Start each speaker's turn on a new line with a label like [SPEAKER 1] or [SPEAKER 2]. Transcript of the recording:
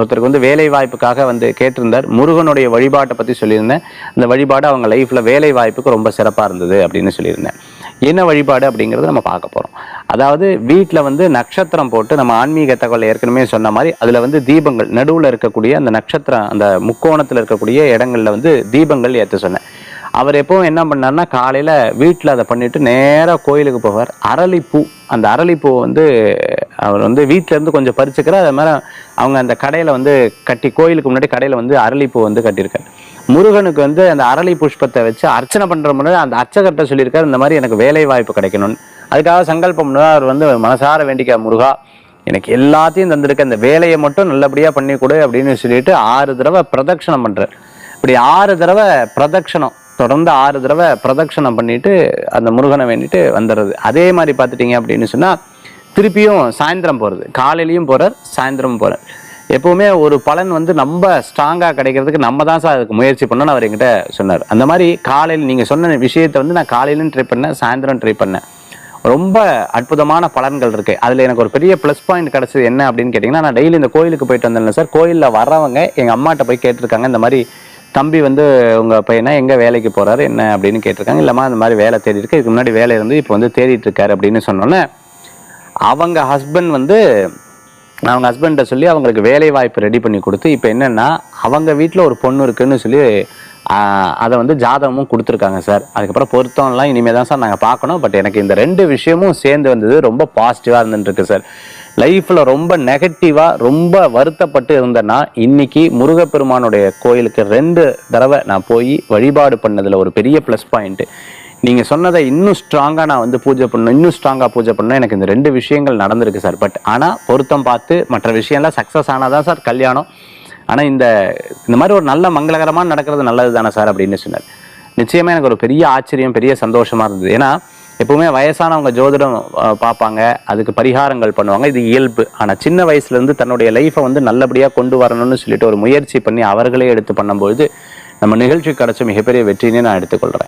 [SPEAKER 1] ஒருத்தருக்கு வந்து வேலை வாய்ப்புக்காக வந்து கேட்டிருந்தார். முருகனுடைய வழிபாட்டை பற்றி சொல்லியிருந்தேன். அந்த வழிபாடு அவங்க லைஃப்பில் வேலை வாய்ப்புக்கு ரொம்ப சிறப்பாக இருந்தது அப்படின்னு சொல்லியிருந்தேன். என்ன வழிபாடு அப்படிங்கிறத நம்ம பார்க்க போகிறோம் அதாவது வீட்டில் வந்து நட்சத்திரம் போட்டு நம்ம ஆன்மீக தகவல் ஏற்கனவே சொன்ன மாதிரி அதில் வந்து தீபங்கள் நடுவில் இருக்கக்கூடிய அந்த நட்சத்திரம் அந்த முக்கோணத்தில் இருக்கக்கூடிய இடங்களில் வந்து தீபங்கள் ஏற்ற சொன்னேன். அவர் எப்பவும் என்ன பண்ணார்னா காலையில் வீட்டில் அதை பண்ணிவிட்டு நேராக கோயிலுக்கு போவார். அரளிப்பூ அந்த அரளிப்பூ வந்து அவர் வந்து வீட்டிலேருந்து கொஞ்சம் பறிச்சுக்கிறார். அது மாதிரி அவங்க அந்த கடையில் வந்து கட்டி கோயிலுக்கு முன்னாடி கடையில் வந்து அரளிப்பூ வந்து கட்டியிருக்காரு. முருகனுக்கு வந்து அந்த அரளி புஷ்பத்தை வச்சு அர்ச்சனை பண்ணுற முன்னாடி அந்த அர்ச்சகர்கிட்ட சொல்லியிருக்காரு இந்த மாதிரி எனக்கு வேலை வாய்ப்பு கிடைக்கணும்னு. அதுக்காக சங்கல்பம் அவர் வந்து மனசார வேண்டிக்க முருகா எனக்கு எல்லாத்தையும் தந்திருக்க அந்த வேலையை மட்டும் நல்லபடியாக பண்ணி கொடு அப்படின்னு சொல்லிட்டு ஆறு தடவை பிரதட்சணம் பண்ணுறார் இப்படி ஆறு தடவை பிரதட்சணம் தொடர்ந்து ஆறு தடவை பிரதட்சணம் பண்ணிட்டு அந்த முருகனை வேண்டிட்டு வந்துடுறது. அதே மாதிரி பார்த்துட்டீங்க அப்படின்னு சொன்னால் திருப்பியும் சாயந்தரம் போகிறது காலையிலையும் போகிறார் சாயந்தரமும் போகிறார் எப்போவுமே ஒரு பலன் வந்து ரொம்ப ஸ்ட்ராங்காக கிடைக்கிறதுக்கு நம்ம தான் சார் அதுக்கு முயற்சி பண்ணணும்னு அவர் என்கிட்ட சொன்னார். அந்த மாதிரி காலையில் நீங்கள் சொன்ன விஷயத்தை வந்து நான் காலையிலும் ட்ரை பண்ணேன் சாயந்தரம் ட்ரை பண்ணேன். ரொம்ப அற்புதமான பலன்கள் இருக்குது அதில் எனக்கு ஒரு பெரிய ப்ளஸ் பாயிண்ட் கிடைச்சது என்ன அப்படின்னு கேட்டிங்கன்னா நான் டெய்லி இந்த கோயிலுக்கு போயிட்டு வந்தேன் சார். கோயிலில் வரவங்க எங்கள் அம்மாட்ட போய் கேட்டிருக்காங்க இந்த மாதிரி தம்பி வந்து உங்கள் பையனா எங்கே வேலைக்கு போகிறாரு என்ன அப்படின்னு கேட்டிருக்காங்க. இல்லைம்மா இந்த மாதிரி வேலை தேடி இருக்கு இதுக்கு முன்னாடி வேலை இருந்து இப்போ வந்து தேடிட்டு இருக்காரு அப்படின்னு சொன்னோன்னே அவங்க ஹஸ்பண்ட் வந்து அவங்க ஹஸ்பண்ட்டை சொல்லி அவங்களுக்கு வேலை வாய்ப்பு ரெடி பண்ணி கொடுத்து இப்போ என்னென்னா அவங்க வீட்டில் ஒரு பொண்ணு இருக்குன்னு சொல்லி அதை வந்து ஜாதகமும் கொடுத்துருக்காங்க சார் அதுக்கப்புறம் பொருத்தம்லாம் இனிமேல் தான் சார் நாங்கள் பார்க்கணும். பட் எனக்கு இந்த ரெண்டு விஷயமும் சேர்ந்து வந்தது ரொம்ப பாசிட்டிவாக இருந்துட்டுருக்கு சார் லைஃப்பில் ரொம்ப நெகட்டிவாக ரொம்ப வருத்தப்பட்டு இருந்தேன்னா இன்னைக்கு முருகப்பெருமானுடைய கோயிலுக்கு ரெண்டு தடவை நான் போய் வழிபாடு பண்ணதில் ஒரு பெரிய ப்ளஸ் பாயிண்ட்டு நீங்கள் சொன்னதை இன்னும் ஸ்ட்ராங்காக நான் வந்து பூஜை பண்ணணும் இன்னும் ஸ்ட்ராங்காக பூஜை பண்ணணும். எனக்கு இந்த ரெண்டு விஷயங்கள் நடந்திருக்கு சார் பட் ஆனால் பொருத்தம் பார்த்து மற்ற விஷயம்லாம் சக்சஸ் ஆனாதான் சார் கல்யாணம். ஆனால் இந்த இந்த மாதிரி ஒரு நல்ல மங்களகரமாக நடக்கிறது நல்லது தானே சார் அப்படின்னு சொன்னார். நிச்சயமாக எனக்கு ஒரு பெரிய ஆச்சரியம் பெரிய சந்தோஷமா இருந்தது. ஏன்னா எப்பவுமே வயசானவங்க ஜோதிடம் பார்ப்பாங்க அதுக்கு பரிகாரங்கள் பண்ணுவாங்க. இது இயல்பு. ஆனால் சின்ன வயசுலேருந்து தன்னுடைய லைஃப்பை வந்து நல்லபடியாக கொண்டு வரணும்னு சொல்லிட்டு ஒரு முயற்சி பண்ணி அவர்களே எடுத்து பண்ணும்பொழுது நம்ம நிகழ்ச்சி கிடைச்ச மிகப்பெரிய வெற்றினே நான் எடுத்துக்கொள்கிறேன்